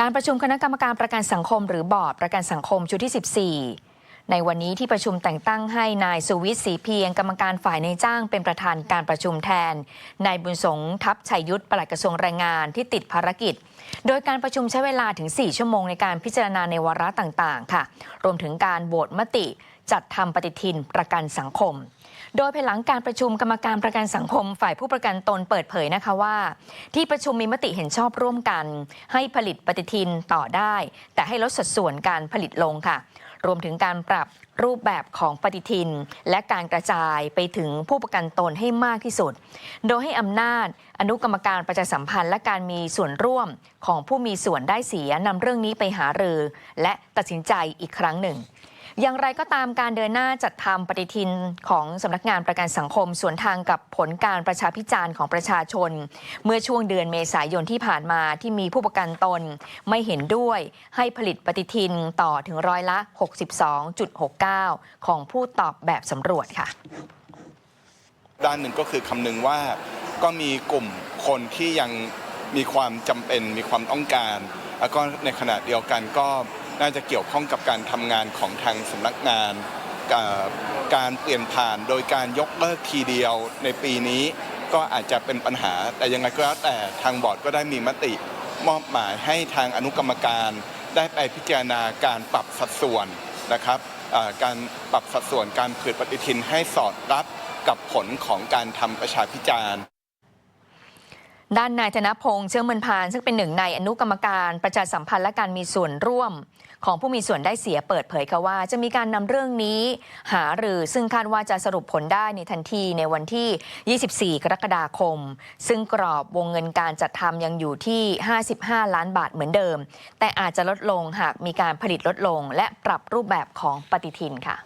การประชุมคณะกรรมการประกันสังคมหรือบอร์ดประกันสังคมชุดที่ 14 ในวันนี้ที่ประชุมแต่งตั้งให้นายสุวิทย์ศรีเพียงกรรมการฝ่ายในจ้างเป็นประธานการประชุมแทน นายบุญสงทัพชัยยุทธปลัดกระทรวงแรงงานที่ติดภารกิจ โดยการประชุมใช้เวลาถึง 4 ชั่วโมงในการพิจารณาในวาระต่างๆ ค่ะ รวมถึงการโหวตมติจัดทำปฏิทินประกันสังคม โดยภายหลังการประชุมกรรมการประกันสังคม ฝ่ายผู้ประกันตนเปิดเผยนะคะว่า ที่ประชุมมีมติเห็นชอบร่วมกัน ให้ผลิตปฏิทินต่อได้ แต่ให้ลดสัดส่วนการผลิตลงค่ะ รวมถึงการปรับรูปแบบของปฏิทิน และการกระจายไปถึงผู้ประกันตนให้มากที่สุด โดยให้อำนาจอนุกรรมการประชาสัมพันธ์ และการมีส่วนร่วมของผู้มีส่วนได้เสียนำเรื่องนี้ไปหารือ และตัดสินใจอีกครั้งหนึ่ง อย่างไรก็ตามการเดินหน้าจัดทำปฏิทินของสำนักงานประกันสังคมสวนทางกับผลการประชาพิจารณ์ของประชาชน เมื่อช่วงเดือนเมษายนที่ผ่านมาที่มีผู้ประกันตนไม่เห็นด้วยให้ผลิตปฏิทินต่อถึงร้อยละ 62.69 ของผู้ตอบแบบสำรวจค่ะ ด้านหนึ่งก็คือคำนึงว่าก็มีกลุ่มคนที่ยังมีความจำเป็นมีความต้องการ แล้วก็ในขณะเดียวกันก็ น่าจะเกี่ยวข้องกับการทำงานของทางสำนักงานการเปลี่ยนผ่านโดยการยกเลิกทีเดียวในปีนี้ก็อาจจะเป็นปัญหา แต่ยังไงก็แล้วแต่ทางบอร์ดก็ได้มีมติมอบหมายให้ทางอนุกรรมการ ได้ไปพิจารณาการปรับสัดส่วนนะครับการปรับสัดส่วนการผลิตปฏิทินให้สอดรับกับผลของการทำประชาพิจารณ์ ด้านนายธนพงษ์เชื่อมนพาน ซึ่งเป็นหนึ่งในอนุกรรมการประชาสัมพันธ์และการมีส่วนร่วม ของผู้มีส่วนได้เสียเปิดเผยค่ะว่า จะมีการนำเรื่องนี้ หาหรือซึ่งคาดว่าจะสรุปผลได้ในทันทีในวันที่ 24 กรกฎาคม ซึ่งกรอบวงเงินการจัดทำยังอยู่ที่ 55 ล้านบาทเหมือนเดิม แต่อาจจะลดลงหากมีการผลิตลดลง และปรับรูปแบบของปฏิทินค่ะ